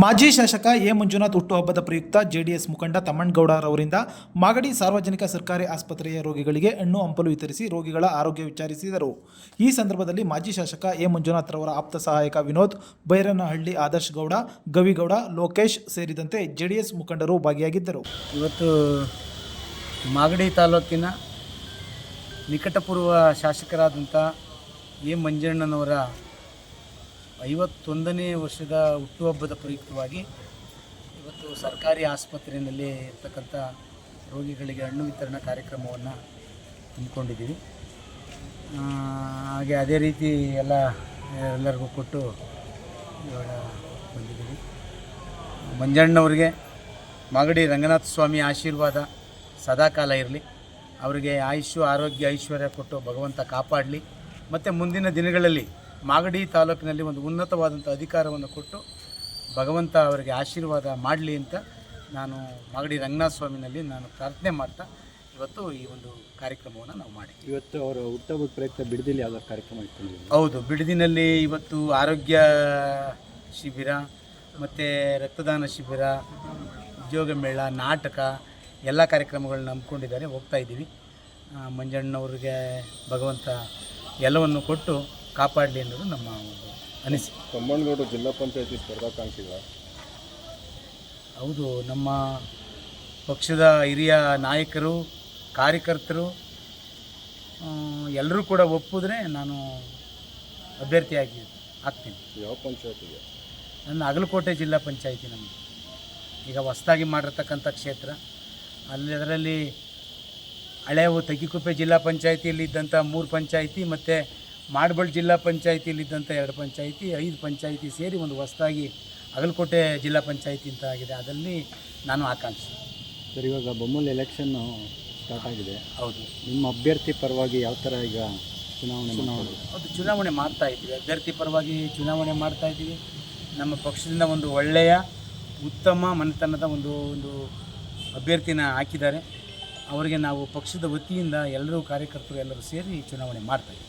ಮಾಜಿ ಶಾಸಕ ಎ ಮಂಜುನಾಥ್ ಹುಟ್ಟುಹಬ್ಬದ ಪ್ರಯುಕ್ತ ಜೆಡಿಎಸ್ ಮುಖಂಡ ತಮ್ಮಣ್ಣಗೌಡರವರಿಂದ ಮಾಗಡಿ ಸಾರ್ವಜನಿಕ ಸರ್ಕಾರಿ ಆಸ್ಪತ್ರೆಯ ರೋಗಿಗಳಿಗೆ ಹಣ್ಣು ಹಂಪಲು ವಿತರಿಸಿ ರೋಗಿಗಳ ಆರೋಗ್ಯ ವಿಚಾರಿಸಿದರು. ಈ ಸಂದರ್ಭದಲ್ಲಿ ಮಾಜಿ ಶಾಸಕ ಎ ಮಂಜುನಾಥ್ ರವರ ಆಪ್ತ ಸಹಾಯಕ ವಿನೋದ್ ಬೈರನಹಳ್ಳಿ ಆದರ್ಶ್ ಗೌಡ, ಗವಿಗೌಡ, ಲೋಕೇಶ್ ಸೇರಿದಂತೆ ಜೆಡಿಎಸ್ ಮುಖಂಡರು ಭಾಗಿಯಾಗಿದ್ದರು. ಇವತ್ತು ಮಾಗಡಿ ತಾಲೂಕಿನ ನಿಕಟಪೂರ್ವ ಶಾಸಕರಾದಂಥ ಎ ಮಂಜಣ್ಣನವರ ಐವತ್ತೊಂದನೇ ವರ್ಷದ ಹುಟ್ಟುಹಬ್ಬದ ಪ್ರಯುಕ್ತವಾಗಿ ಇವತ್ತು ಸರ್ಕಾರಿ ಆಸ್ಪತ್ರೆಯಲ್ಲಿ ಇರ್ತಕ್ಕಂಥ ರೋಗಿಗಳಿಗೆ ಹಣ್ಣು ವಿತರಣಾ ಕಾರ್ಯಕ್ರಮವನ್ನು ಹಮ್ಮಿಕೊಂಡಿದ್ದೀವಿ. ಹಾಗೆ ಅದೇ ರೀತಿ ಎಲ್ಲ, ಎಲ್ಲರಿಗೂ ಕೊಟ್ಟು ಇವಾಗ ಬಂದಿದ್ದೀವಿ. ಮಂಜಣ್ಣವ್ರಿಗೆ ಮಾಗಡಿ ರಂಗನಾಥ ಸ್ವಾಮಿ ಆಶೀರ್ವಾದ ಸದಾಕಾಲ ಇರಲಿ. ಅವರಿಗೆ ಆಯುಷು, ಆರೋಗ್ಯ, ಐಶ್ವರ್ಯ ಕೊಟ್ಟು ಭಗವಂತ ಕಾಪಾಡಲಿ. ಮತ್ತು ಮುಂದಿನ ದಿನಗಳಲ್ಲಿ ಮಾಗಡಿ ತಾಲೂಕಿನಲ್ಲಿ ಒಂದು ಉನ್ನತವಾದಂಥ ಅಧಿಕಾರವನ್ನು ಕೊಟ್ಟು ಭಗವಂತ ಅವರಿಗೆ ಆಶೀರ್ವಾದ ಮಾಡಲಿ ಅಂತ ನಾನು ಮಾಗಡಿ ರಂಗನಾಥ ಸ್ವಾಮಿನಲ್ಲಿ ನಾನು ಪ್ರಾರ್ಥನೆ ಮಾಡ್ತಾ ಇವತ್ತು ಈ ಒಂದು ಕಾರ್ಯಕ್ರಮವನ್ನು ನಾವು ಮಾಡಿ ಇವತ್ತು ಅವರ ಹುಟ್ಟಹಬ್ಬದ ಪ್ರಯುಕ್ತ ಬಿಡದಿಲ್ಲಿ ಯಾವ್ದಾದ್ರು ಕಾರ್ಯಕ್ರಮ ಇಟ್ಕೊಂಡಿದ್ದೀವಿ ಹೌದು ಬಿಡದಿನಲ್ಲಿ ಇವತ್ತು ಆರೋಗ್ಯ ಶಿಬಿರ ಮತ್ತು ರಕ್ತದಾನ ಶಿಬಿರ ಉದ್ಯೋಗ ಮೇಳ ನಾಟಕ ಎಲ್ಲ ಕಾರ್ಯಕ್ರಮಗಳನ್ನ ನಂಬ್ಕೊಂಡಿದ್ದಾರೆ ಹೋಗ್ತಾ ಇದ್ದೀವಿ. ಮಂಜಣ್ಣವ್ರಿಗೆ ಭಗವಂತ ಎಲ್ಲವನ್ನು ಕೊಟ್ಟು ಕಾಪಾಡಲಿ ಅನ್ನೋದು ನಮ್ಮ ಒಂದು ಅನಿಸಿಕೆ. ಜಿಲ್ಲಾ ಪಂಚಾಯತಿ ಸ್ಪರ್ಧಾಕಾಂಕ್ಷಿಗಳ? ಹೌದು ನಮ್ಮ ಪಕ್ಷದ ಹಿರಿಯ ನಾಯಕರು ಕಾರ್ಯಕರ್ತರು ಎಲ್ಲರೂ ಕೂಡ ಒಪ್ಪಿದ್ರೆ ನಾನು ಅಭ್ಯರ್ಥಿಯಾಗಿ ಆಗ್ತೀನಿ. ಯಾವ ಪಂಚಾಯತಿಗೆ? ನನ್ನ ಅಗಲಕೋಟೆ ಜಿಲ್ಲಾ ಪಂಚಾಯಿತಿ ನಮ್ಮದು ಈಗ ಹೊಸದಾಗಿ ಮಾಡಿರ್ತಕ್ಕಂಥ ಕ್ಷೇತ್ರ. ಅಲ್ಲಿ ಅದರಲ್ಲಿ ಹಳೆಯವು ತಗ್ಗಿಕುಪ್ಪೆ ಜಿಲ್ಲಾ ಪಂಚಾಯತಿಯಲ್ಲಿ ಇದ್ದಂಥ ಮೂರು ಪಂಚಾಯಿತಿ ಮತ್ತು ಮಾಡಬಳ್ ಜಿಲ್ಲಾ ಪಂಚಾಯಿತಿಯಲ್ಲಿದ್ದಂಥ ಎರಡು ಪಂಚಾಯಿತಿ ಐದು ಪಂಚಾಯಿತಿ ಸೇರಿ ಒಂದು ಹೊಸದಾಗಿ ಅಗಲಕೋಟೆ ಜಿಲ್ಲಾ ಪಂಚಾಯಿತಿ ಅಂತ ಆಗಿದೆ. ಅದರಲ್ಲಿ ನಾನು ಆಕಾಂಕ್ಷಿ. ಸರ್ ಇವಾಗ ಬೊಮ್ಮಲ್ ಎಲೆಕ್ಷನ್ನು ಸ್ಟಾರ್ಟ್ ಆಗಿದೆ. ಹೌದು. ನಿಮ್ಮ ಅಭ್ಯರ್ಥಿ ಪರವಾಗಿ ಯಾವ ಥರ ಈಗ ಚುನಾವಣೆ ಚುನಾವಣೆ. ಹೌದು ಚುನಾವಣೆ ಮಾಡ್ತಾ ಇದ್ದೀವಿ. ಅಭ್ಯರ್ಥಿ ಪರವಾಗಿ ಚುನಾವಣೆ ಮಾಡ್ತಾ ಇದ್ದೀವಿ. ನಮ್ಮ ಪಕ್ಷದಿಂದ ಒಂದು ಒಳ್ಳೆಯ ಉತ್ತಮ ಮನೆತನದ ಒಂದು ಒಂದು ಅಭ್ಯರ್ಥಿನ ಹಾಕಿದ್ದಾರೆ. ಅವರಿಗೆ ನಾವು ಪಕ್ಷದ ವತಿಯಿಂದ ಎಲ್ಲರೂ ಕಾರ್ಯಕರ್ತರು ಎಲ್ಲರೂ ಸೇರಿ ಚುನಾವಣೆ ಮಾಡ್ತಾ ಇದ್ದೀವಿ.